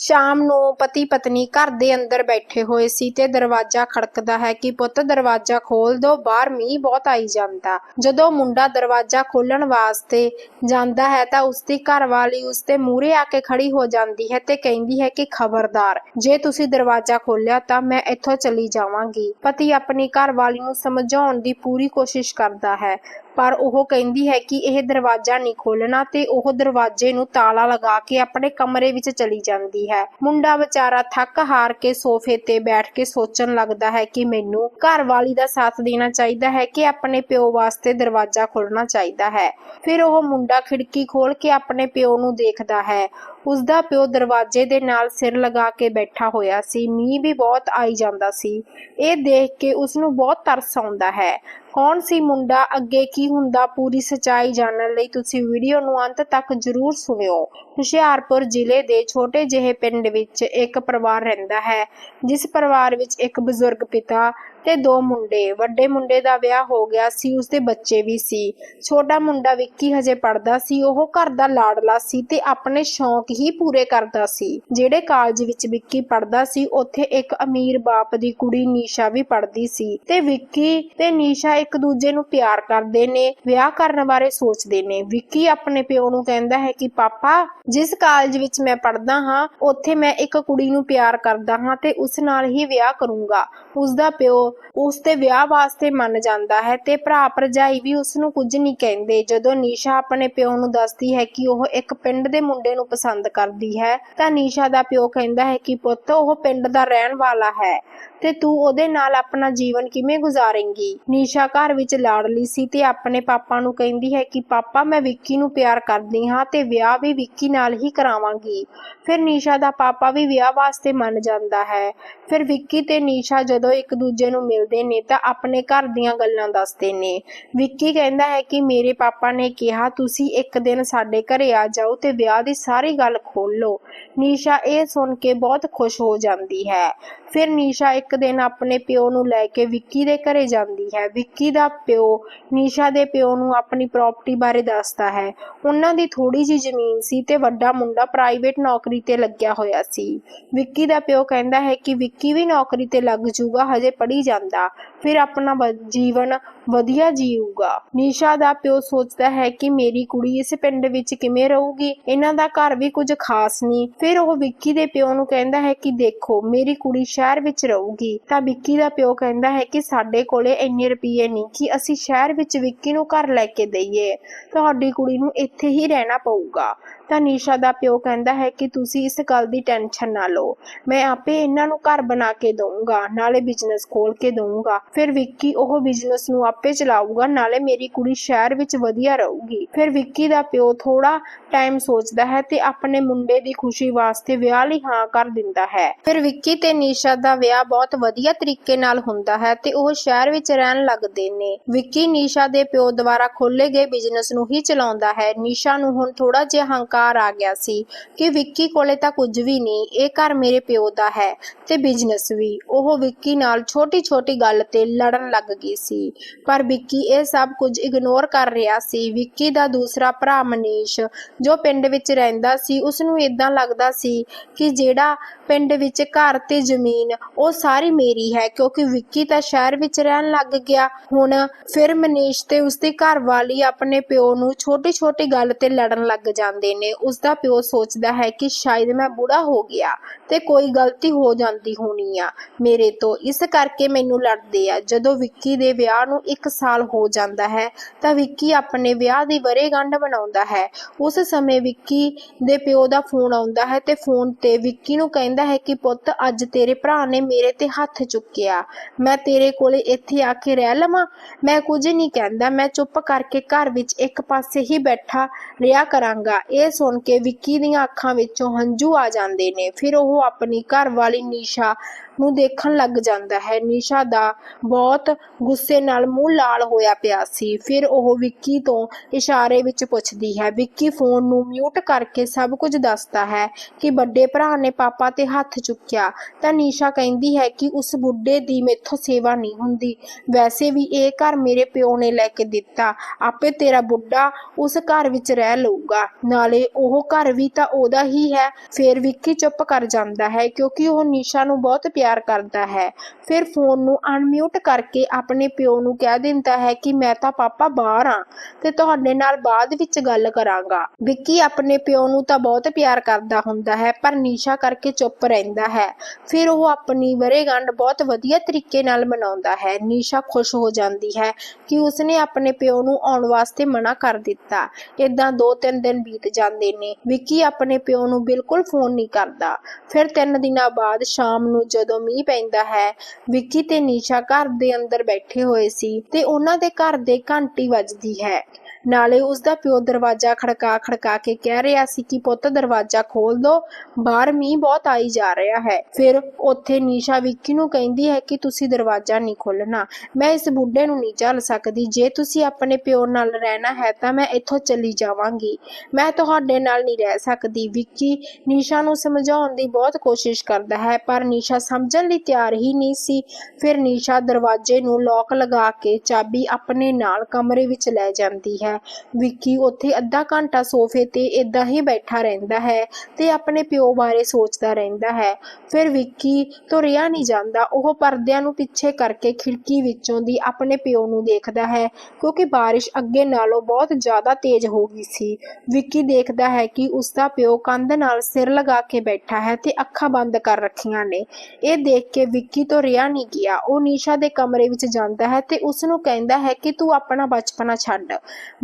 ਸ਼ਾਮ ਨੂੰ ਪਤੀ ਪਤਨੀ ਘਰ ਦੇ ਅੰਦਰ ਬੈਠੇ ਹੋਏ ਸੀ ਤੇ ਦਰਵਾਜ਼ਾ ਖੜਕਦਾ ਹੈ ਕਿ ਪੁੱਤ ਦਰਵਾਜ਼ਾ ਖੋਲ ਦੋ, ਬਾਹਰ ਮੀਂਹ ਬਹੁਤ ਆਈ ਜਾਂਦਾ। ਜਦੋਂ ਮੁੰਡਾ ਦਰਵਾਜ਼ਾ ਖੋਲਣ ਵਾਸਤੇ ਜਾਂਦਾ ਹੈ ਤਾਂ ਉਸਦੀ ਘਰਵਾਲੀ ਉਸਦੇ ਮੂਹਰੇ ਆ ਕੇ ਖੜੀ ਹੋ ਜਾਂਦੀ ਹੈ ਤੇ ਕਹਿੰਦੀ ਹੈ ਕਿ ਖਬਰਦਾਰ, ਜੇ ਤੁਸੀਂ ਦਰਵਾਜ਼ਾ ਖੋਲਿਆ ਤਾਂ ਮੈਂ ਇੱਥੋਂ ਚਲੀ ਜਾਵਾਂਗੀ। ਪਤੀ ਆਪਣੀ ਘਰਵਾਲੀ ਨੂੰ ਸਮਝਾਉਣ ਦੀ ਪੂਰੀ ਕੋਸ਼ਿਸ਼ ਕਰਦਾ ਹੈ, ਪਰ ਉਹ ਕਹਿੰਦੀ ਹੈ ਕਿ ਇਹ ਦਰਵਾਜ਼ਾ ਨਹੀਂ ਖੋਲਣਾ ਤੇ ਉਹ ਦਰਵਾਜ਼ੇ ਨੂੰ ਤਾਲਾ ਲਗਾ ਕੇ ਆਪਣੇ ਕਮਰੇ ਵਿੱਚ ਚਲੀ ਜਾਂਦੀ ਹੈ। ਮੁੰਡਾ ਵਿਚਾਰਾ ਥੱਕ ਹਾਰ ਕੇ ਸੋਫੇ ਤੇ ਬੈਠ ਕੇ ਸੋਚਣ ਲੱਗਦਾ ਹੈ ਕਿ ਮੈਨੂੰ ਘਰਵਾਲੀ ਦਾ ਸਾਥ ਦੇਣਾ ਚਾਹੀਦਾ ਹੈ ਕਿ ਆਪਣੇ ਪਿਓ ਵਾਸਤੇ ਦਰਵਾਜ਼ਾ ਖੋਲਣਾ ਚਾਹੀਦਾ ਹੈ। ਫਿਰ ਉਹ ਮੁੰਡਾ ਖਿੜਕੀ ਖੋਲ ਕੇ ਆਪਣੇ ਪਿਓ ਨੂੰ ਦੇਖਦਾ ਹੈ। ਉਸਦਾ ਪਿਓ ਦਰਵਾਜ਼ੇ ਦੇ ਨਾਲ ਸਿਰ ਲਗਾ ਕੇ ਬੈਠਾ ਹੋਇਆ ਸੀ। ਮੀਂਹ ਵੀ ਬਹੁਤ ਆਈ ਜਾਂਦਾ ਸੀ। ਇਹ ਦੇਖ ਕੇ ਉਸ ਨੂੰ ਬਹੁਤ ਤਰਸ ਆਉਂਦਾ ਹੈ। ਕੌਣ ਸੀ ਮੁੰਡਾ? ਅੱਗੇ ਕੀ ਹੁੰਦਾ? ਪੂਰੀ ਸਚਾਈ ਜਾਣਨ ਲਈ ਤੁਸੀਂ ਵੀਡੀਓ ਨੂੰ ਅੰਤ ਤੱਕ ਜ਼ਰੂਰ ਸੁਣਿਓ। ਹੁਸ਼ਿਆਰਪੁਰ ਜ਼ਿਲ੍ਹੇ ਦੇ ਛੋਟੇ ਜਿਹੇ ਪਿੰਡ ਵਿੱਚ ਇੱਕ ਪਰਿਵਾਰ ਰਹਿੰਦਾ ਹੈ, ਜਿਸ ਪਰਿਵਾਰ ਵਿੱਚ ਇੱਕ ਬਜ਼ੁਰਗ ਪਿਤਾ ਤੇ ਦੋ ਮੁੰਡੇ। ਵੱਡੇ ਮੁੰਡੇ ਦਾ ਵਿਆਹ ਹੋ ਗਿਆ ਸੀ, ਉਸਦੇ ਬੱਚੇ ਵੀ ਸੀ। ਛੋਟਾ ਮੁੰਡਾ ਵਿੱਕੀ ਹਜੇ ਪੜਦਾ ਸੀ, ਉਹ ਘਰ ਦਾ ਲਾਡਲਾ ਸੀ ਤੇ ਆਪਣੇ ਸ਼ੌਂਕ ਹੀ ਪੂਰੇ ਕਰਦਾ ਸੀ। ਜਿਹੜੇ ਕਾਲਜ ਵਿੱਚ ਵਿੱਕੀ ਪੜਦਾ ਸੀ, ਉੱਥੇ ਇੱਕ ਅਮੀਰ ਬਾਪ ਦੀ ਕੁੜੀ ਨੀਸ਼ਾ ਵੀ ਪੜਦੀ ਸੀ ਤੇ ਵਿੱਕੀ ਤੇ ਨੀਸ਼ਾ ਇੱਕ ਦੂਜੇ ਨੂੰ ਪਿਆਰ ਕਰਦੇ ਨੇ, ਵਿਆਹ ਕਰਨ ਬਾਰੇ ਸੋਚਦੇ ਨੇ। ਵਿੱਕੀ ਆਪਣੇ ਪਿਓ ਨੂੰ ਕਹਿੰਦਾ ਹੈ ਕਿ, ਪਾਪਾ, ਜਿਸ ਕਾਲਜ ਵਿੱਚ ਮੈਂ ਪੜਦਾ ਹਾਂ, ਉੱਥੇ ਮੈਂ ਇੱਕ ਕੁੜੀ ਨੂੰ ਪਿਆਰ ਕਰਦਾ ਹਾਂ ਤੇ ਉਸ ਨਾਲ ਹੀ ਵਿਆਹ ਕਰੂੰਗਾ। ਉਸ ਦਾ ਪਿਓ ਉਸ ਦੇ ਵਿਆਹ ਵਾਸਤੇ ਮੰਨ ਜਾਂਦਾ ਹੈ ਤੇ ਭਰਾ ਭਰਜਾਈ ਵੀ ਉਸ ਨੂੰ ਕੁਝ ਨਹੀਂ ਕਹਿੰਦੇ। ਜਦੋਂ ਨੀਸ਼ਾ ਆਪਣੇ ਪਿਓ ਨੂੰ ਦੱਸਦੀ ਹੈ ਕਿ ਉਹ ਇੱਕ ਪਿੰਡ ਦੇ ਮੁੰਡੇ ਨੂੰ ਪਸੰਦ ਕਰਦੀ ਹੈ, ਤਾਂ ਨੀਸ਼ਾ ਦਾ ਪਿਓ ਕਹਿੰਦਾ ਹੈ ਕਿ ਪੁੱਤ, ਉਹ ਪਿੰਡ ਦਾ ਰਹਿਣ ਵਾਲਾ ਹੈ ਤੇ ਤੂੰ ਉਹਦੇ ਨਾਲ ਆਪਣਾ ਜੀਵਨ ਕਿਵੇਂ ਗੁਜ਼ਾਰੇਂਗੀ? ਨੀਸ਼ਾ ਘਰ ਵਿੱਚ ਲਾਡਲੀ ਸੀ ਤੇ ਆਪਣੇ ਪਾਪਾ ਨੂੰ ਕਹਿੰਦੀ ਹੈ ਕਿ ਪਾਪਾ, ਮੈਂ ਵਿੱਕੀ ਨੂੰ ਪਿਆਰ ਕਰਦੀ ਹਾਂ ਤੇ ਵਿਆਹ ਵੀ ਵਿੱਕੀ ਨਾਲ ਹੀ ਕਰਾਵਾਂਗੀ। ਫਿਰ ਨੀਸ਼ਾ ਦਾ ਪਾਪਾ ਵੀ ਵਿਆਹ ਵਾਸਤੇ ਮੰਨ ਜਾਂਦਾ ਹੈ। ਫਿਰ ਵਿੱਕੀ ਤੇ ਨੀਸ਼ਾ ਜਦੋਂ ਇੱਕ ਦੂਜੇ ਨੂੰ ਮਿਲਦੇ ਨੇ ਤਾਂ ਆਪਣੇ ਘਰ ਦੀਆਂ ਗੱਲਾਂ ਦੱਸਦੇ ਨੇ। ਵਿੱਕੀ ਕਹਿੰਦਾ ਹੈ ਕਿ ਮੇਰੇ ਪਾਪਾ ਨੇ ਕਿਹਾ, ਤੁਸੀਂ ਇੱਕ ਦਿਨ ਸਾਡੇ ਘਰੇ ਆ ਜਾਓ ਤੇ ਵਿਆਹ ਦੀ ਸਾਰੀ ਗੱਲ ਖੋਲੋ ਲਓ। ਨੀਸ਼ਾ ਇਹ ਸੁਣ ਕੇ ਬਹੁਤ ਖੁਸ਼ ਹੋ ਜਾਂਦੀ ਹੈ। ਫਿਰ ਨੀਸ਼ਾ ਇੱਕ ਦਿਨ ਆਪਣੇ ਪਿਓ ਨੂੰ ਲੈ ਕੇ ਵਿੱਕੀ ਦੇ ਘਰੇ ਜਾਂਦੀ ਹੈ। ਵਿੱਕੀ ਦਾ ਪਿਓ ਨੀਸ਼ਾ ਦੇ ਪਿਓ ਨੂੰ ਆਪਣੀ ਪ੍ਰਾਪਰਟੀ ਬਾਰੇ ਦੱਸਦਾ ਹੈ। ਉਹਨਾਂ ਦੀ ਥੋੜੀ ਜਿਹੀ ਜ਼ਮੀਨ ਸੀ ਤੇ ਵੱਡਾ ਮੁੰਡਾ ਪ੍ਰਾਈਵੇਟ ਨੌਕਰੀ ਤੇ ਲੱਗਿਆ ਹੋਇਆ ਸੀ। ਵਿੱਕੀ ਦਾ ਪਿਓ ਕਹਿੰਦਾ ਹੈ ਕਿ ਵਿੱਕੀ ਵੀ ਨੌਕਰੀ ਤੇ ਲੱਗ ਜਾਊਗਾ ਹਜੇ ਪੜ੍ਹੀ ਜਾਂਦਾ, ਫਿਰ ਆਪਣਾ ਜੀਵਨ ਵਧੀਆ ਜੀਊਗਾ। ਨੀਸ਼ਾ ਦਾ ਪਿਓ ਸੋਚਦਾ ਹੈ ਕਿ ਮੇਰੀ ਕੁੜੀ ਇਸ ਪਿੰਡ ਵਿੱਚ ਕਿਵੇਂ ਰਹੂਗੀ, ਇਹਨਾਂ ਦਾ ਘਰ ਵੀ ਕੁਝ ਖਾਸ ਨਹੀਂ। ਫਿਰ ਉਹ ਵਿੱਕੀ ਦੇ ਪਿਓ ਨੂੰ ਕਹਿੰਦਾ ਹੈ ਕਿ ਦੇਖੋ, ਮੇਰੀ ਕੁੜੀ ਸ਼ਹਿਰ ਵਿੱਚ ਰਹੂਗੀ। ਤਾਂ ਵਿੱਕੀ ਦਾ ਪਿਓ ਕਹਿੰਦਾ ਹੈ ਕਿ ਸਾਡੇ ਕੋਲੇ ਇੰਨੇ ਰੁਪਏ ਨਹੀਂ ਕਿ ਅਸੀਂ ਸ਼ਹਿਰ ਵਿੱਚ ਵਿੱਕੀ ਨੂੰ ਘਰ ਲੈ ਕੇ ਦਈਏ। ਤੁਹਾਡੀ ਕੁੜੀ ਨੂੰ ਇੱਥੇ ਹੀ ਰਹਿਣਾ ਪਊਗਾ। ਤਾਂ ਨੀਸ਼ਾ ਦਾ ਪਿਓ ਕਹਿੰਦਾ ਹੈ ਕਿ ਤੁਸੀਂ ਇਸ ਗੱਲ ਦੀ ਟੈਨਸ਼ਨ ਨਾ ਲਓ। ਮੈਂ ਆਪੇ ਇਹਨਾਂ ਨੂੰ ਘਰ ਬਣਾ ਕੇ ਦਊਂਗਾ, ਨਾਲੇ ਬਿਜ਼ਨਸ ਖੋਲ ਕੇ ਦਊਂਗਾ। ਫਿਰ ਵਿੱਕੀ ਉਹ ਬਿਜ਼ਨਸ ਨੂੰ ਆਪੇ ਚਲਾਊਗਾ, ਨਾਲੇ ਮੇਰੀ ਕੁੜੀ ਸ਼ਹਿਰ ਵਿੱਚ ਵਧੀਆ ਰਹੂਗੀ। ਫਿਰ ਵਿੱਕੀ ਦਾ ਪਿਓ ਥੋੜਾ ਟਾਈਮ ਸੋਚਦਾ ਹੈ ਤੇ ਆਪਣੇ ਮੁੰਡੇ ਦੀ ਖੁਸ਼ੀ ਵਾਸਤੇ ਵਿਆਹ ਲਈ ਹਾਂ ਕਰ ਦਿੰਦਾ ਹੈ। ਫਿਰ ਵਿੱਕੀ ਤੇ ਨਿਸ਼ਾ ਦਾ ਵਿਆਹ ਬਹੁਤ ਵਧੀਆ ਤਰੀਕੇ ਨਾਲ ਹੁੰਦਾ ਹੈ ਤੇ ਉਹ ਸ਼ਹਿਰ ਵਿੱਚ ਰਹਿਣ ਲੱਗਦੇ ਨੇ। ਵਿੱਕੀ ਨਿਸ਼ਾ ਦੇ ਪਿਓ ਦੁਆਰਾ ਖੋਲੇ ਗਏ ਬਿਜ਼ਨਸ ਨੂੰ ਹੀ ਚਲਾਉਂਦਾ ਹੈ। ਨਿਸ਼ਾ ਨੂੰ ਹੁਣ ਥੋੜਾ ਜਿਹਾ ਹੰਕਾਰ ਆ ਗਿਆ ਸੀ ਕਿ ਵਿੱਕੀ ਕੋਲੇ ਤਾਂ ਕੁਝ ਵੀ ਨਹੀਂ, ਇਹ ਘਰ ਮੇਰੇ ਪਿਓ ਦਾ ਹੈ ਤੇ ਬਿਜ਼ਨਸ ਵੀ। ਉਹ ਵਿੱਕੀ ਨਾਲ ਛੋਟੀ-ਛੋਟੀ ਗੱਲ ਤੇ ਲੜਨ ਲੱਗ ਗਈ ਸੀ। ਪਰ ਵਿੱਕੀ ਇਹ ਸਭ ਕੁਝ ਇਗਨੋਰ ਕਰ ਰਿਹਾ ਸੀ। ਵਿੱਕੀ ਦਾ ਦੂਸਰਾ ਭਰਾ ਮਨੀਸ਼, ਜੋ ਪਿੰਡ ਵਿੱਚ ਰਹਿੰਦਾ ਸੀ ਉਸ ਨੂੰ ਇਦਾਂ ਲੱਗਦਾ ਸੀ ਕਿ ਜਿਹੜਾ ਪਿੰਡ ਵਿੱਚ ਘਰ ਤੇ ਜ਼ਮੀਨ, ਉਹ ਸਾਰੀ ਮੇਰੀ ਹੈ, ਕਿਉਂਕਿ ਵਿੱਕੀ ਤਾਂ ਸ਼ਹਿਰ ਵਿੱਚ ਰਹਿਣ ਲੱਗ ਗਿਆ। ਹੁਣ ਫਿਰ ਮਨੀਸ਼ ਤੇ ਉਸਦੀ ਘਰ ਵਾਲੀ ਆਪਣੇ ਪਿਓ ਨੂੰ ਛੋਟੀ-ਛੋਟੀ ਗੱਲ ਤੇ ਲੜਨ ਲੱਗ ਜਾਂਦੇ ਨੇ। ਉਸਦਾ ਪਿਓ ਸੋਚਦਾ ਹੈ ਕਿ ਸ਼ਾਇਦ ਮੈਂ ਬੁੜਾ ਹੋ ਗਿਆ ਤੇ ਕੋਈ ਗਲਤੀ ਹੋ ਜਾਂਦੀ ਹੋਣੀ ਆ। ਮੇਰੇ ਤੋਂ ਇਸ ਕਰਕੇ ਮੈਨੂੰ ਲੜਦੇ ਆ। ਜਦੋਂ ਵਿੱਕੀ ਦੇ ਵਿਆਹ ਨੂੰ 1 ਸਾਲ ਹੋ ਜਾਂਦਾ ਹੈ, ਤਾਂ ਵਿੱਕੀ ਆਪਣੇ ਵਿਆਹ ਦੀ ਵਰੇਗੰਢ ਬਣਾਉਂਦਾ ਹੈ। ਉਸ ਸਮੇਂ ਵਿੱਕੀ ਦੇ ਪਿਓ ਦਾ ਫੋਨ ਆਉਂਦਾ ਹੈ ਤੇ ਫੋਨ ਤੇ ਵਿੱਕੀ ਨੂੰ ਕਹਿੰਦਾ ਹੈ ਕਿ ਪੁੱਤ, ਅੱਜ ਤੇਰੇ ਭਰਾ ਨੇ ਮੇਰੇ ਤੇ ਹੱਥ ਚੁੱਕਿਆ। ਮੈਂ ਤੇਰੇ ਕੋਲੇ ਇੱਥੇ ਆ ਕੇ ਰਹਿ ਲਵਾਂ? ਮੈਂ ਕੁਝ ਨਹੀਂ ਕਹਿੰਦਾ। ਮੈਂ ਚੁੱਪ ਕਰਕੇ ਘਰ ਵਿੱਚ ਇੱਕ ਪਾਸੇ ਹੀ ਬੈਠਾ ਰਿਹਾ ਕਰਾਂਗਾ। ਇਹ ਸੁਣ ਕੇ ਵਿੱਕੀ ਦੀਆਂ ਅੱਖਾਂ ਵਿੱਚੋਂ ਹੰਝੂ ਆ ਜਾਂਦੇ ਨੇ। ਫਿਰ ਉਹ ਆਪਣੀ ਘਰ ਵਾਲੀ ਨੀਸ਼ਾ ਨੂੰ ਦੇਖਣ ਲੱਗ ਜਾਂਦਾ ਹੈ। ਨਿਸ਼ਾ ਦਾ ਬਹੁਤ ਗੁੱਸੇ ਨਾਲ ਮੂੰਹ ਲਾਲ ਹੋਇਆ ਪਿਆ ਸੀ। ਫਿਰ ਉਹ ਵਿੱਕੀ ਤੋਂ ਇਸ਼ਾਰੇ ਵਿੱਚ ਪੁੱਛਦੀ ਹੈ। ਵਿੱਕੀ ਫੋਨ ਨੂੰ ਮਿਊਟ ਕਰਕੇ ਸਭ ਕੁਝ ਦੱਸਦਾ ਹੈ ਕਿ ਵੱਡੇ ਭਰਾ ਨੇ ਪਾਪਾ ਤੇ ਹੱਥ ਚੁੱਕਿਆ। ਤਾਂ ਨੀਸ਼ਾ ਕਹਿੰਦੀ ਹੈ ਕਿ ਉਸ ਬੁੱਢੇ ਦੀ ਮੇਥੋਂ ਸੇਵਾ ਨਹੀਂ ਹੁੰਦੀ। ਵੈਸੇ ਵੀ ਇਹ ਘਰ ਮੇਰੇ ਪਿਓ ਨੇ ਲੈ ਕੇ ਦਿੱਤਾ। ਆਪੇ ਤੇਰਾ ਬੁੱਢਾ ਉਸ ਘਰ ਵਿੱਚ ਰਹਿ ਲਊਗਾ। ਨਾਲੇ ਉਹ ਘਰ ਵੀ ਤਾਂ ਉਹਦਾ ਹੀ ਹੈ। ਫੇਰ ਵਿੱਕੀ ਚੁੱਪ ਕਰ ਜਾਂਦਾ ਹੈ ਕਿਉਂਕਿ ਉਹ ਨਿਸ਼ਾ ਨੂੰ ਬਹੁਤ ਪਿਆਰ ਕਰਦਾ ਹੈ। ਫਿਰ ਫੋਨ ਨੂੰ ਅਨਮਿਊਟ ਕਰਕੇ ਆਪਣੇ ਪਿਓ ਨੂੰ ਕਹਿ ਦਿੰਦਾ ਹੈ ਕਿ ਮੈਂ ਤਾਂ ਪਾਪਾ ਬਾਹਰ ਆ ਤੇ ਤੁਹਾਡੇ ਨਾਲ ਬਾਅਦ ਵਿੱਚ ਗੱਲ ਕਰਾਂਗਾ। ਵਿੱਕੀ ਆਪਣੇ ਪਿਓ ਨੂੰ ਤਾਂ ਬਹੁਤ ਪਿਆਰ ਕਰਦਾ ਹੁੰਦਾ ਹੈ, ਪਰ ਨੀਸ਼ਾ ਕਰਕੇ ਚੁੱਪ ਰਹਿੰਦਾ ਹੈ। ਫਿਰ ਉਹ ਆਪਣੀ ਵਰੇਗੰਢ ਬਹੁਤ ਵਧੀਆ ਤਰੀਕੇ ਨਾਲ ਮਨਾਉਂਦਾ ਹੈ। ਨੀਸ਼ਾ ਖੁਸ਼ ਹੋ ਜਾਂਦੀ ਹੈ ਕਿ ਉਸਨੇ ਆਪਣੇ ਪਿਓ ਨੂੰ ਆਉਣ ਵਾਸਤੇ ਮਨਾ ਕਰ ਦਿੱਤਾ। ਇਦਾਂ ਦੋ ਤਿੰਨ ਦਿਨ ਬੀਤ ਜਾਂਦੇ ਨੇ। ਵਿੱਕੀ ਆਪਣੇ ਪਿਓ ਨੂੰ ਬਿਲਕੁਲ ਫੋਨ ਨਹੀਂ ਕਰਦਾ। ਫਿਰ ਤਿੰਨ ਦਿਨਾਂ ਬਾਅਦ ਸ਼ਾਮ ਨੂੰ ਜਦੋਂ ਮੀਂਹ ਪੈਂਦਾ ਹੈ, ਵਿੱਕੀ ਤੇ ਨੀਸ਼ਾ ਘਰ ਦੇ ਅੰਦਰ ਬੈਠੇ ਹੋਏ ਸੀ ਤੇ ਉਹਨਾਂ ਦੇ ਘਰ ਦੇ ਘੰਟੀ ਵੱਜਦੀ ਹੈ। ਨਾਲੇ ਉਸ ਦਾ ਪਿਓ ਦਰਵਾਜ਼ਾ ਖੜਕਾ ਖੜਕਾ ਕੇ ਕਹਿ ਰਿਹਾ ਸੀ ਕਿ ਪੁੱਤ ਦਰਵਾਜ਼ਾ ਖੋਲ ਦੋ, ਬਾਹਰ ਮੀਂਹ ਬਹੁਤ ਆਈ ਜਾ ਰਿਹਾ ਹੈ। ਫਿਰ ਉੱਥੇ ਨੀਸ਼ਾ ਵਿੱਕੀ ਨੂੰ ਕਹਿੰਦੀ ਹੈ ਕਿ ਤੁਸੀਂ ਦਰਵਾਜ਼ਾ ਨਹੀਂ ਖੋਲਣਾ ਮੈਂ ਇਸ ਬੁੱਢੇ ਨੂੰ ਨਹੀਂ ਝੱਲ ਸਕਦੀ। ਜੇ ਤੁਸੀਂ ਆਪਣੇ ਪਿਓ ਨਾਲ ਰਹਿਣਾ ਹੈ ਤਾਂ ਮੈਂ ਇੱਥੋਂ ਚਲੀ ਜਾਵਾਂਗੀ। ਮੈਂ ਤੁਹਾਡੇ ਨਾਲ ਨਹੀਂ ਰਹਿ ਸਕਦੀ। ਵਿੱਕੀ ਨੀਸ਼ਾ ਨੂੰ ਸਮਝਾਉਣ ਦੀ ਬਹੁਤ ਕੋਸ਼ਿਸ਼ ਕਰਦਾ ਹੈ, ਪਰ ਨੀਸ਼ਾ ਸਮਝਣ ਲਈ ਤਿਆਰ ਹੀ ਨਹੀਂ ਸੀ। ਫਿਰ ਨੀਸ਼ਾ ਦਰਵਾਜ਼ੇ ਨੂੰ ਲੋਕ ਲਗਾ ਕੇ ਚਾਬੀ ਆਪਣੇ ਨਾਲ ਕਮਰੇ ਵਿੱਚ ਲੈ ਜਾਂਦੀ ਹੈ। ਵਿੱਕੀ ਉੱਥੇ ਅੱਧਾ ਘੰਟਾ ਸੋਫੇ ਤੇ ਇਦਾਂ ਹੀ ਬੈਠਾ ਰਹਿੰਦਾ ਹੈ ਤੇ ਆਪਣੇ ਪਿਓ ਬਾਰੇ ਸੋਚਦਾ ਰਹਿੰਦਾ ਹੈ। ਫਿਰ ਵਿੱਕੀ ਤੋਂ ਨਹੀਂ ਜਾਂਦਾ। ਉਹ ਪਰਦਿਆਂ ਨੂੰ ਪਿੱਛੇ ਕਰਕੇ ਖਿੜਕੀ ਵਿੱਚੋਂ ਦੀ ਆਪਣੇ ਪਿਓ ਨੂੰ ਦੇਖਦਾ ਹੈ ਕਿਉਂਕਿ ਬਾਰਿਸ਼ ਅੱਗੇ ਨਾਲੋਂ ਬਹੁਤ ਜ਼ਿਆਦਾ ਤੇਜ਼ ਹੋ ਗਈ ਸੀ। ਵਿੱਕੀ ਦੇਖਦਾ ਹੈ ਕਿ ਉਸ ਦਾ ਪਿਓ ਕੰਧ ਨਾਲ ਸਿਰ ਲਗਾ ਕੇ ਬੈਠਾ ਹੈ ਤੇ ਅੱਖਾਂ ਬੰਦ ਕਰ ਰੱਖੀਆਂ ਨੇ। ਇਹ ਦੇਖ ਕੇ ਵਿੱਕੀ ਤੋਂ ਰਿਹਾ ਨਹੀਂ ਗਿਆ। ਉਹ ਨੀਸ਼ਾ ਦੇ ਕਮਰੇ ਵਿੱਚ ਜਾਂਦਾ ਹੈ ਤੇ ਉਸ ਨੂੰ ਕਹਿੰਦਾ ਹੈ ਕਿ ਤੂੰ ਆਪਣਾ ਬਚਪਨਾ ਛੱਡ।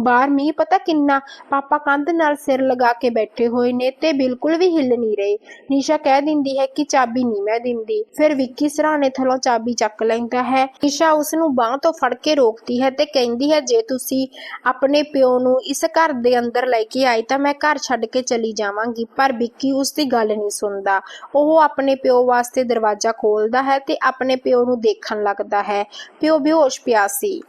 ਬਾਹਰ ਮੀਂਹ ਪਤਾ ਕਿੰਨਾ, ਪਾਪਾ ਕੰਧ ਨਾਲ ਸਿਰ ਲਗਾ ਕੇ ਬੈਠੇ ਹੋਏ ਨੇ ਤੇ ਬਿਲਕੁਲ ਵੀ ਹਿੱਲ ਨਹੀਂ ਰਹੇ। ਨਿਸ਼ਾ ਕਹਿ ਦਿੰਦੀ ਹੈ ਕਿ ਚਾਬੀ ਨਹੀਂ ਮੈਂ ਦਿੰਦੀ। ਫਿਰ ਵਿੱਕੀ ਸਰਾਣੇ ਥਲੋਂ ਚਾਬੀ ਚੱਕ ਲੈਂਦਾ ਹੈ। ਨੀਸ਼ਾ ਉਸ ਨੂੰ ਬਾਹ ਤੋਂ ਫੜ ਕੇ ਰੋਕਦੀ ਹੈ ਤੇ ਕਹਿੰਦੀ ਹੈ, ਜੇ ਤੁਸੀਂ ਆਪਣੇ ਪਿਓ ਨੂੰ ਇਸ ਘਰ ਦੇ ਅੰਦਰ ਲੈ ਕੇ ਆਏ ਤਾਂ ਮੈਂ ਘਰ ਛੱਡ ਕੇ ਚਲੀ ਜਾਵਾਂਗੀ। ਪਰ ਵਿੱਕੀ ਉਸ ਦੀ ਗੱਲ ਨਹੀਂ ਸੁਣਦਾ। ਉਹ ਆਪਣੇ ਪਿਓ ਵਾਸਤੇ ਦਰਵਾਜ਼ਾ ਖੋਲਦਾ ਹੈ ਤੇ ਆਪਣੇ ਪਿਓ ਨੂੰ ਦੇਖਣ ਲੱਗਦਾ ਹੈ। ਪਿਓ ਬੇਹੋਸ਼ ਪਿਆ ਸੀ।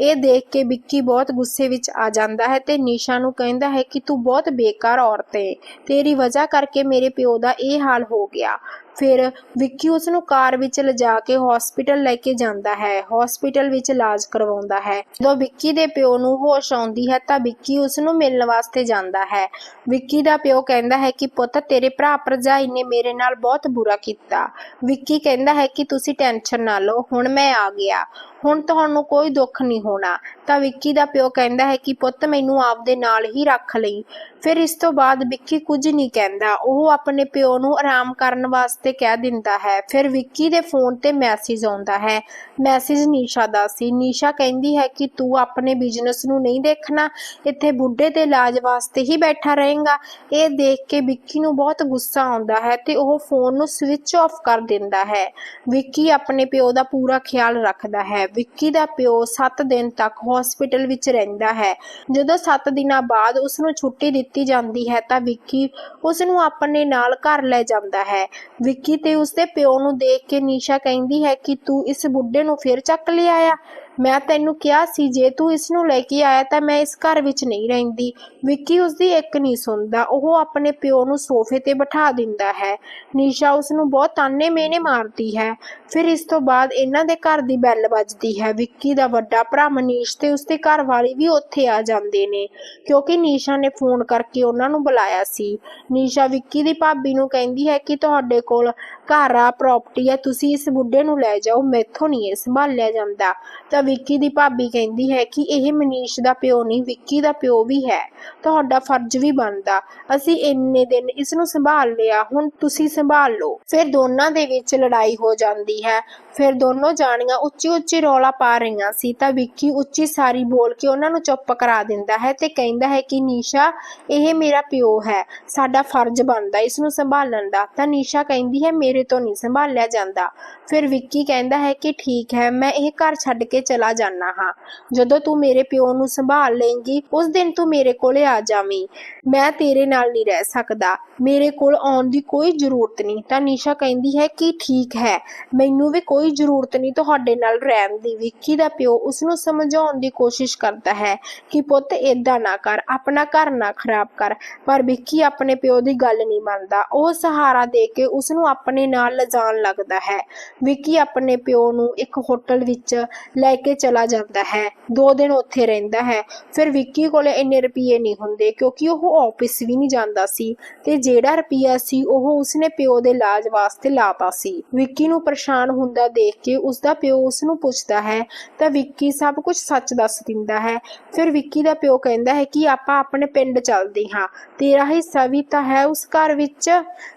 ਇਹ ਦੇਖ ਕੇ ਵਿੱਕੀ ਬਹੁਤ ਗੁੱਸੇ ਵਿੱਚ ਆ ਜਾਂਦਾ ਹੈ ਤੇ ਨੀਸ਼ਾ ਨੂੰ ਕਹਿੰਦਾ ਹੈ ਕਿ ਤੂੰ ਬਹੁਤ ਬੇਕਾਰ ਔਰਤ ਹੈ ਤੇਰੀ ਵਜ੍ਹਾ ਕਰਕੇ ਮੇਰੇ ਪਿਓ ਦਾ ਇਹ ਹਾਲ ਹੋ ਗਿਆ। ਫਿਰ ਵਿੱਕੀ ਉਸ ਨੂੰ ਕਾਰ ਵਿੱਚ ਲਿਜਾ ਕੇ ਹਸਪੀਟਲ ਲੈ ਕੇ ਜਾਂਦਾ ਹੈ। ਹਸਪੀਟਲ ਵਿੱਚ ਇਲਾਜ ਕਰਵਾਉਂਦਾ ਹੈ। ਜਦੋਂ ਵਿੱਕੀ ਦੇ ਪਿਓ ਨੂੰ ਹੋਸ਼ ਆਉਂਦੀ ਹੈ ਤਾਂ ਵਿੱਕੀ ਉਸ ਨੂੰ ਮਿਲਣ ਵਾਸਤੇ ਜਾਂਦਾ ਹੈ। ਵਿੱਕੀ ਦਾ ਪਿਓ ਕਹਿੰਦਾ ਹੈ ਕਿ, ਪੁੱਤ, ਤੇਰੇ ਭਰਾ ਭਰਜਾਈ ਨੇ ਮੇਰੇ ਨਾਲ ਬਹੁਤ ਬੁਰਾ ਕੀਤਾ। ਵਿੱਕੀ ਕਹਿੰਦਾ ਹੈ ਕਿ ਤੁਸੀਂ ਟੈਨਸ਼ਨ ਨਾ ਲਓ, ਹੁਣ ਮੈਂ ਆ ਗਿਆ। ਹੁਣ ਤੁਹਾਨੂੰ ਕੋਈ ਦੁੱਖ ਨਹੀਂ ਹੋਣਾ। ਤਾਂ ਵਿੱਕੀ ਦਾ ਪਿਓ ਕਹਿੰਦਾ ਹੈ ਕਿ, ਪੁੱਤ, ਮੈਨੂੰ ਆਪਦੇ ਨਾਲ ਹੀ ਰੱਖ ਲਈ। ਫਿਰ ਇਸ ਤੋਂ ਬਾਅਦ ਵਿੱਕੀ ਕੁਝ ਨਹੀਂ ਕਹਿੰਦਾ। ਉਹ ਆਪਣੇ ਪਿਓ ਨੂੰ ਆਰਾਮ ਕਰਨ ਵਾਸਤੇ ਕਹਿ ਦਿੰਦਾ ਹੈ। ਫਿਰ ਵਿੱਕੀ ਦੇ ਫੋਨ ਤੇ ਮੈਸੇਜ ਆਉਂਦਾ ਹੈ। ਮੈਸੇਜ ਨੀਸ਼ਾ ਦਾ ਸੀ। ਨੀਸ਼ਾ ਕਹਿੰਦੀ ਹੈ ਕਿ ਤੂੰ ਆਪਣੇ ਬਿਜ਼ਨਸ ਨੂੰ ਨਹੀਂ ਦੇਖਣਾ। ਇੱਥੇ ਬੁੱਢੇ ਦੇ ਇਲਾਜ ਵਾਸਤੇ ਹੀ ਬੈਠਾ ਰਹੇਗਾ। ਇਹ ਦੇਖ ਕੇ ਵਿੱਕੀ ਨੂੰ ਬਹੁਤ ਗੁੱਸਾ ਆਉਂਦਾ ਹੈ ਤੇ ਉਹ ਫੋਨ ਨੂੰ ਸਵਿਚ ਆਫ ਕਰ ਦਿੰਦਾ ਹੈ। ਵਿੱਕੀ ਆਪਣੇ ਪਿਓ ਦਾ ਪੂਰਾ ਖਿਆਲ ਰੱਖਦਾ ਹੈ। ਵਿੱਕੀ ਦਾ ਪਿਓ 7 ਦਿਨ ਤੱਕ ਹਸਪੀਟਲ ਵਿੱਚ ਰਹਿੰਦਾ ਹੈ। ਜਦੋਂ 7 ਦਿਨਾਂ ਬਾਅਦ ਉਸ ਨੂੰ ਛੁੱਟੀ ਦਿੱਤੀ ਜਾਂਦੀ ਹੈ ਤਾਂ ਵਿੱਕੀ ਉਸ ਨੂੰ ਆਪਣੇ ਨਾਲ ਘਰ ਲੈ ਜਾਂਦਾ ਹੈ। ਵਿੱਕੀ ਤੇ ਉਸਦੇ ਪਿਓ ਨੂੰ ਦੇਖ ਕੇ ਨੀਸ਼ਾ ਕਹਿੰਦੀ ਹੈ ਕਿ ਤੂੰ ਇਸ ਬੁੱਢੇ ਨੂੰ ਫਿਰ ਚੱਕ ਲਿਆਇਆ। ਮੈਂ ਤੈਨੂੰ ਕਿਹਾ ਸੀ, ਜੇ ਤੂੰ ਇਸ ਨੂੰ ਲੈ ਕੇ ਆਇਆ ਤਾਂ ਮੈਂ ਇਸ ਘਰ ਵਿੱਚ ਨਹੀਂ ਰਹਿੰਦੀ। ਵਿੱਕੀ ਉਸਦੀ ਇੱਕ ਨਹੀਂ ਸੁਣਦਾ। ਉਹ ਆਪਣੇ ਪਿਓ ਨੂੰ ਸੋਫੇ ਤੇ ਬਿਠਾ ਦਿੰਦਾ ਹੈ। ਨੀਸ਼ਾ ਉਸ ਨੂੰ ਬਹੁਤ ਤਾਨੇ ਮੇਨੇ ਮਾਰਦੀ ਹੈ। ਫਿਰ ਇਸ ਤੋਂ ਬਾਅਦ ਇਹਨਾਂ ਦੇ ਘਰ ਦੀ ਬੈਲ ਵੱਜਦੀ ਹੈ। ਵਿੱਕੀ ਦਾ ਵੱਡਾ ਭਰਾ ਮਨੀਸ਼ ਤੇ ਉਸਦੇ ਘਰ ਵਾਲੀ ਵੀ ਉੱਥੇ ਆ ਜਾਂਦੇ ਨੇ, ਕਿਉਂਕਿ ਨੀਸ਼ਾ ਨੇ ਫੋਨ ਕਰਕੇ ਉਹਨਾਂ ਨੂੰ ਬੁਲਾਇਆ ਸੀ। ਨੀਸ਼ਾ ਵਿੱਕੀ ਦੀ ਭਾਬੀ ਨੂੰ ਕਹਿੰਦੀ ਹੈ ਕਿ ਤੁਹਾਡੇ ਕੋਲ ਘਰ ਆ ਪ੍ਰਾਪਰਟੀ ਆ, ਤੁਸੀਂ ਇਸ ਬੁੱਢੇ ਨੂੰ ਲੈ ਜਾਓ, ਮੈਥੋਂ ਨਹੀਂ ਇਹ ਸੰਭਾਲਿਆ ਜਾਂਦਾ। ਤਾਂ ਵਿੱਕੀ ਦੀ ਭਾਬੀ ਕਹਿੰਦੀ ਹੈ ਕਿ ਇਹ ਮਨੀਸ਼ ਦਾ ਪਿਓ ਨਹੀਂ, ਵਿੱਕੀ ਦਾ ਪਿਓ ਵੀ ਹੈ। ਤੁਹਾਡਾ ਫਰਜ਼ ਵੀ ਬਣਦਾ। ਅਸੀਂ ਇੰਨੇ ਦਿਨ ਇਸ ਨੂੰ ਸੰਭਾਲ ਲਿਆ, ਹੁਣ ਤੁਸੀਂ ਸੰਭਾਲ ਲਓ। ਫਿਰ ਦੋਨਾਂ ਦੇ ਵਿੱਚ ਲੜਾਈ ਹੋ ਜਾਂਦੀ ਹੈ। ਫਿਰ ਦੋਨੋਂ ਜਾਣੀਆਂ ਉੱਚੀ ਉੱਚੀ ਰੌਲਾ ਪਾ ਰਹੀਆਂ ਸੀ ਤਾਂ ਵਿੱਕੀ ਉੱਚੀ ਸਾਰੀ ਬੋਲ ਕੇ ਉਹਨਾਂ ਨੂੰ ਚੁੱਪ ਕਰਾ ਦਿੰਦਾ ਹੈ ਤੇ ਕਹਿੰਦਾ ਹੈ ਕਿ ਨੀਸ਼ਾ, ਇਹ ਮੇਰਾ ਪਿਓ ਹੈ, ਸਾਡਾ ਫਰਜ਼ ਬਣਦਾ ਇਸ ਨੂੰ ਸੰਭਾਲਣ ਦਾ। ਤਾਂ ਨੀਸ਼ਾ ਕਹਿੰਦੀ ਹੈ, ਮੇਰੇ ਤੋਂ ਨਹੀਂ ਸੰਭਾਲਿਆ ਜਾਂਦਾ। ਫਿਰ ਵਿੱਕੀ ਕਹਿੰਦਾ ਹੈ ਕਿ ਠੀਕ ਹੈ, ਮੈਂ ਇਹ ਘਰ ਛੱਡ ਕੇ ਚਲਾ ਜਾਣਾ ਹਾਂ। ਜਦੋਂ ਤੂੰ ਮੇਰੇ ਪਿਓ ਨੂੰ ਸੰਭਾਲ ਲੇਂਗੀ ਉਸ ਦਿਨ ਤੂੰ ਮੇਰੇ ਕੋਲੇ ਆ ਜਾਵੀਂ। ਮੈਂ ਤੇਰੇ ਨਾਲ ਨਹੀਂ ਰਹਿ ਸਕਦਾ। ਮੇਰੇ ਕੋਲ ਆਉਣ ਦੀ ਕੋਈ ਜ਼ਰੂਰਤ ਨਹੀਂ। ਤਾਂ ਨੀਸ਼ਾ ਕਹਿੰਦੀ ਹੈ ਕਿ ਠੀਕ ਹੈ, ਮੈਨੂੰ ਵੀ ਕੋਈ ਜ਼ਰੂਰਤ ਨਹੀਂ, ਤੁਹਾਡੇ ਨਾਲ ਰਹਿਣ ਦੀ। ਵਿੱਕੀ ਦਾ ਪਿਓ ਉਸ ਨੂੰ ਸਮਝਾਉਣ ਦੀ ਕੋਸ਼ਿਸ਼ ਕਰਦਾ ਹੈ ਕਿ ਪੁੱਤ ਏਦਾਂ ਨਾ ਕਰ, ਆਪਣਾ ਘਰ ਨਾ ਖਰਾਬ ਕਰ। ਪਰ ਵਿੱਕੀ ਆਪਣੇ ਪਿਓ ਦੀ ਗੱਲ ਨਹੀਂ ਮੰਨਦਾ। ਉਹ ਸਹਾਰਾ ਦੇ ਕੇ ਉਸ ਨੂੰ ਆਪਣੇ ਨਾਲ ਲਿਜਾਣ ਲੱਗਦਾ ਹੈ। ਵਿੱਕੀ ਆਪਣੇ ਪਿਓ ਨੂੰ ਇੱਕ ਹੋਟਲ ਵਿੱਚ ਲੈ ਕੇ ਚਲਾ ਜਾਂਦਾ ਹੈ। ਦੋ ਦਿਨ ਉੱਥੇ ਰਹਿੰਦਾ ਹੈ। ਫਿਰ ਵਿੱਕੀ ਕੋਲੇ ਇੰਨੇ ਰੁਪਏ ਨਹੀਂ ਹੁੰਦੇ ਕਿਉਂਕਿ ਉਹ ਆਫਿਸ ਵੀ ਨਹੀਂ ਜਾਂਦਾ ਸੀ ਤੇ ਜਿਹੜਾ ਰੁਪਿਆ ਸੀ ਉਹ ਉਸਨੇ ਪਿਓ ਦੇ ਇਲਾਜ ਵਾਸਤੇ ਲਾਤਾ ਸੀ। ਵਿੱਕੀ ਨੂੰ ਪਰੇਸ਼ਾਨ ਹੁੰਦਾ ਦੇਖ ਕੇ ਉਸਦਾ ਪਿਓ ਉਸ ਨੂੰ ਪੁੱਛਦਾ ਹੈ, ਤਾਂ ਵਿੱਕੀ ਸਭ ਕੁਝ ਸੱਚ ਦੱਸ ਦਿੰਦਾ ਹੈ। ਫਿਰ ਵਿੱਕੀ ਦਾ ਪਿਓ ਕਹਿੰਦਾ ਹੈ ਕਿ ਆਪਾਂ ਆਪਣੇ ਪਿੰਡ ਚੱਲਦੇ ਹਾਂ, ਤੇਰਾ ਹਿੱਸਾ ਵੀ ਤਾਂ ਹੈ ਉਸ ਘਰ ਵਿੱਚ।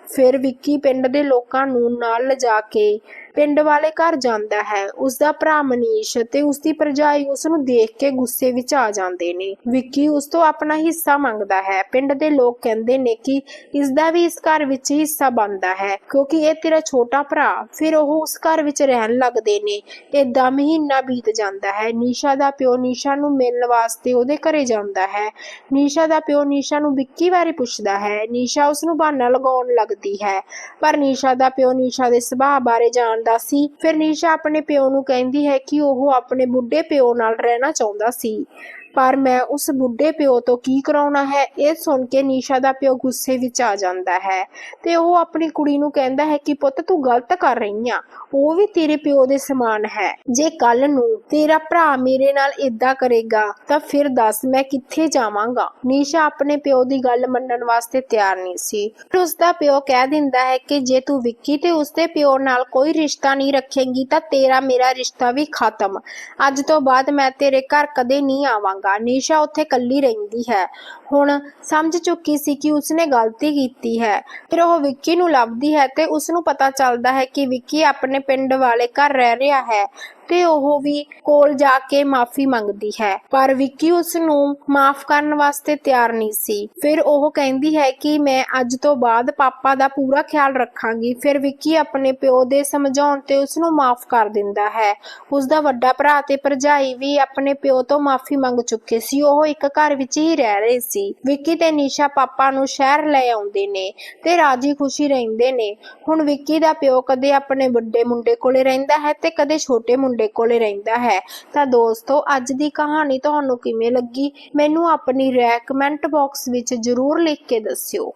ਫਿਰ ਵਿੱਕੀ ਪਿੰਡ ਦੇ ਲੋਕਾਂ ਨੂੰ ਨਾਲ ਲਿਜਾ ਕੇ ਪਿੰਡ ਵਾਲੇ ਘਰ ਜਾਂਦਾ ਹੈ। ਉਸ ਦਾ ਭਰਾ ਮਨੀਸ਼ ਤੇ ਉਸ ਦੀ ਭਰਜਾਈ ਉਸ ਨੂੰ ਦੇਖ ਕੇ ਗੁੱਸੇ ਵਿੱਚ ਆ ਜਾਂਦੇ ਨੇ। ਵਿੱਕੀ ਉਸ ਤੋਂ ਆਪਣਾ ਹਿੱਸਾ ਮੰਗਦਾ ਹੈ। ਪਿੰਡ ਦੇ ਲੋਕ ਕਹਿੰਦੇ ਨੇ ਕਿ ਇਸ ਦਾ ਵੀ ਇਸ ਘਰ ਵਿੱਚ ਹਿੱਸਾ ਬਣਦਾ ਹੈ, ਕਿਉਂਕਿ ਇਹ ਤੇਰਾ ਛੋਟਾ ਭਰਾ। ਫਿਰ ਉਹ ਉਸ ਘਰ ਵਿੱਚ ਰਹਿਣ ਲੱਗਦੇ ਨੇ। ਏਦਾਂ ਮਹੀਨਾ ਬੀਤ ਜਾਂਦਾ ਹੈ। ਨੀਸ਼ਾ ਦਾ ਪਿਓ ਨੀਸ਼ਾ ਨੂੰ ਮਿਲਣ ਵਾਸਤੇ ਉਹਦੇ ਘਰੇ ਜਾਂਦਾ ਹੈ। ਨੀਸ਼ਾ ਦਾ ਪਿਓ ਨੀਸ਼ਾ ਨੂੰ ਵਿੱਕੀ ਬਾਰੇ ਪੁੱਛਦਾ ਹੈ। ਨੀਸ਼ਾ ਉਸ ਨੂੰ ਬਹਾਨਾ ਲਗਾਉਣ ਲੱਗਦੀ ਹੈ। ਪਰ ਨੀਸ਼ਾ ਦਾ ਪਿਓ ਨੀਸ਼ਾ ਦੇ ਸੁਭਾਅ ਬਾਰੇ ਜਾਣਦਾ ਸੀ। ਫਿਰ ਨੀਸ਼ਾ ਆਪਣੇ ਪਿਓ ਨੂੰ ਕਹਿੰਦੀ ਹੈ ਕਿ ਉਹ ਆਪਣੇ ਬੁੱਢੇ ਪਿਓ ਨਾਲ ਰਹਿਣਾ ਚਾਹੁੰਦਾ ਸੀ। ਪਰ ਮੈਂ ਉਸ ਬੁੱਢੇ ਪਿਓ ਤੋਂ ਕੀ ਕਰਾਉਣਾ ਹੈ? ਇਹ ਸੁਣ ਕੇ ਨੀਸ਼ਾ ਦਾ ਪਿਓ ਗੁੱਸੇ ਵਿੱਚ ਆ ਜਾਂਦਾ ਹੈ ਤੇ ਉਹ ਆਪਣੀ ਕੁੜੀ ਨੂੰ ਕਹਿੰਦਾ ਹੈ ਕਿ ਪੁੱਤ ਤੂੰ ਗਲਤ ਕਰ ਰਹੀ ਆ, ਉਹ ਵੀ ਤੇਰੇ ਪਿਓ ਦੇ ਸਮਾਨ ਹੈ। ਜੇ ਕੱਲ ਨੂੰ ਤੇਰਾ ਭਰਾ ਮੇਰੇ ਨਾਲ ਇਦਾਂ ਕਰੇਗਾ, ਤਾਂ ਫਿਰ ਦੱਸ ਮੈਂ ਕਿੱਥੇ ਜਾਵਾਂਗਾ? ਨੀਸ਼ਾ ਆਪਣੇ ਪਿਓ ਦੀ ਗੱਲ ਮੰਨਣ ਵਾਸਤੇ ਤਿਆਰ ਨਹੀਂ ਸੀ। ਫਿਰ ਉਸ ਦਾ ਪਿਓ ਕਹਿ ਦਿੰਦਾ ਹੈ ਕਿ ਜੇ ਤੂੰ ਵਿੱਕੀ ਤੇ ਉਸਦੇ ਪਿਓ ਨਾਲ ਕੋਈ ਰਿਸ਼ਤਾ ਨਹੀਂ ਰੱਖੇਂਗੀ, ਤਾਂ ਤੇਰਾ ਮੇਰਾ ਰਿਸ਼ਤਾ ਵੀ ਖਤਮ। ਅੱਜ ਤੋਂ ਬਾਅਦ ਮੈਂ ਤੇਰੇ ਘਰ ਕਦੇ ਨਹੀਂ ਆਵਾਂਗਾ। ਨੀਸ਼ਾ ਉੱਥੇ ਇਕੱਲੀ ਰਹਿੰਦੀ ਹੈ। ਹੁਣ ਸਮਝ ਚੁੱਕੀ ਸੀ ਕਿ ਉਸਨੇ ਗਲਤੀ ਕੀਤੀ ਹੈ। ਫਿਰ ਉਹ ਵਿੱਕੀ ਨੂੰ ਲੱਭਦੀ ਹੈ ਤੇ ਉਸ ਨੂੰ ਪਤਾ ਚੱਲਦਾ ਹੈ ਕਿ ਵਿੱਕੀ ਆਪਣੇ ਪਿੰਡ ਵਾਲੇ ਘਰ ਰਹਿ ਰਿਹਾ ਹੈ। ਤੇ ਉਹ ਵੀ ਕੋਲ ਜਾ ਕੇ ਮਾਫੀ ਮੰਗਦੀ ਹੈ। ਪਰ ਵਿੱਕੀ ਉਸ ਨੂੰ ਮਾਫ ਕਰਨ ਵਾਸਤੇ ਤਿਆਰ ਨਹੀਂ ਸੀ। ਫਿਰ ਉਹ ਕਹਿੰਦੀ ਹੈ ਕਿ ਮੈਂ ਅੱਜ ਤੋਂ ਬਾਅਦ ਪਾਪਾ ਦਾ ਪੂਰਾ ਖਿਆਲ ਰੱਖਾਂਗੀ। ਫਿਰ ਵਿੱਕੀ ਆਪਣੇ ਪਿਓ ਦੇ ਸਮਝਾਉਣ ਤੇ ਉਸ ਨੂੰ ਮਾਫ ਕਰ ਦਿੰਦਾ ਹੈ। ਉਸ ਦਾ ਵੱਡਾ ਭਰਾ ਤੇ ਭਰਜਾਈ ਵੀ ਆਪਣੇ ਪਿਓ ਤੋਂ ਮਾਫੀ ਮੰਗ ਚੁੱਕੇ ਸੀ। ਉਹ ਇੱਕ ਘਰ ਵਿੱਚ ਹੀ ਰਹਿ ਰਹੇ ਸੀ। ਵਿੱਕੀ ਤੇ ਨੀਸ਼ਾ ਪਾਪਾ ਨੂੰ ਸ਼ਹਿਰ ਲੈ ਆਉਂਦੇ ਨੇ ਤੇ ਰਾਜੀ ਖੁਸ਼ੀ ਰਹਿੰਦੇ ਨੇ। ਹੁਣ ਵਿੱਕੀ ਦਾ ਪਿਓ ਕਦੇ ਆਪਣੇ ਵੱਡੇ ਮੁੰਡੇ ਕੋਲੇ ਰਹਿੰਦਾ ਹੈ ਤੇ ਕਦੇ ਛੋਟੇ ਮੁੰਡੇ ਕੋਲੇ ਰਹਿੰਦਾ ਹੈ। ਤਾਂ ਦੋਸਤੋ, ਅੱਜ ਦੀ ਕਹਾਣੀ ਤੁਹਾਨੂੰ ਕਿਵੇਂ ਲੱਗੀ? ਮੈਨੂੰ ਆਪਣੀ ਰਾਏ ਕਮੈਂਟ ਬਾਕਸ ਵਿੱਚ ਜ਼ਰੂਰ ਲਿਖ ਕੇ ਦੱਸਿਓ।